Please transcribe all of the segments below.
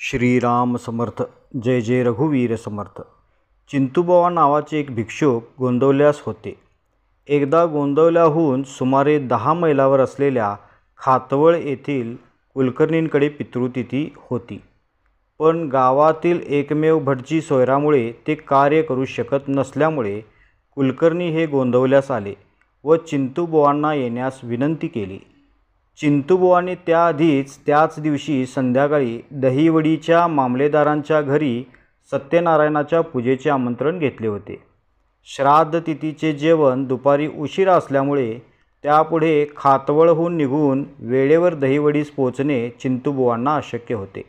श्रीराम समर्थ जय जय रघुवीर समर्थ. चिंतूबावा नावाचे एक भिक्षुक गोंदवल्यास होते. एकदा गोंदवल्याहून सुमारे दहा मैलावर असलेल्या खातवळ येथील कुलकर्णींकडे पितृतिथी होती. पण गावातील एकमेव भटजी सोयरामुळे ते कार्य करू शकत नसल्यामुळे कुलकर्णी हे गोंदवल्यास आले व चिंतूबुवांना येण्यास विनंती केली. चिंतूबुवांनी त्याआधीच त्याच दिवशी संध्याकाळी दहीवडीच्या मामलेदारांच्या घरी सत्यनारायणाच्या पूजेचे आमंत्रण घेतले होते. श्राद्ध तिथीचे जेवण दुपारी उशिरा असल्यामुळे त्यापुढे खातवळहून निघून वेळेवर दहीवडीस पोचणे चिंतूबुवांना अशक्य होते.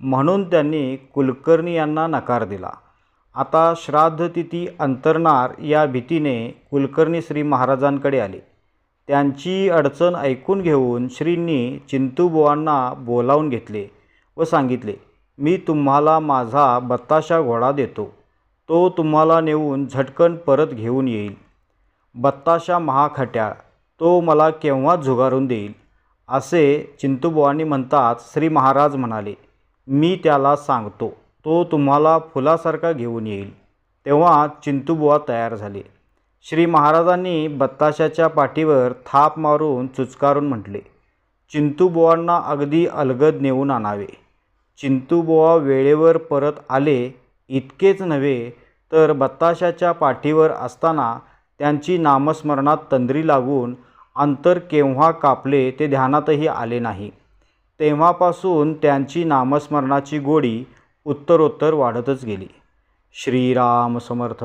म्हणून त्यांनी कुलकर्णी यांना नकार दिला. आता श्राद्ध तिथी अंतरणार या भीतीने कुलकर्णी श्री महाराजांकडे आले. त्यांची अडचण ऐकून घेऊन श्रींनी चिंतूबुवांना बोलावून घेतले व सांगितले मी तुम्हाला माझा बत्ताशा घोडा देतो. तो तुम्हाला नेऊन झटकन परत घेऊन येईल. बत्ताशा महाखट्याळ तो मला केव्हा झुगारून देईल? असे चिंतूबुवांनी म्हणतात श्री महाराज म्हणाले मी त्याला सांगतो तो तुम्हाला फुलासारखा घेऊन येईल. तेव्हा चिंतूबुवा तयार झाले. श्री महाराजांनी बत्ताशाच्या पाठीवर थाप मारून चुचकारून म्हटले चिंतूबुवांना अगदी अलगद नेऊन आणावे. चिंतूबुवा वेळेवर परत आले इतकेच नव्हे तर बत्ताशाच्या पाठीवर असताना त्यांची नामस्मरणात तंद्री लागून अंतर केव्हा कापले ते ध्यानातही आले नाही. तेव्हापासून त्यांची नामस्मरणाची गोडी उत्तरोत्तर वाढतच गेली. श्रीराम समर्थ!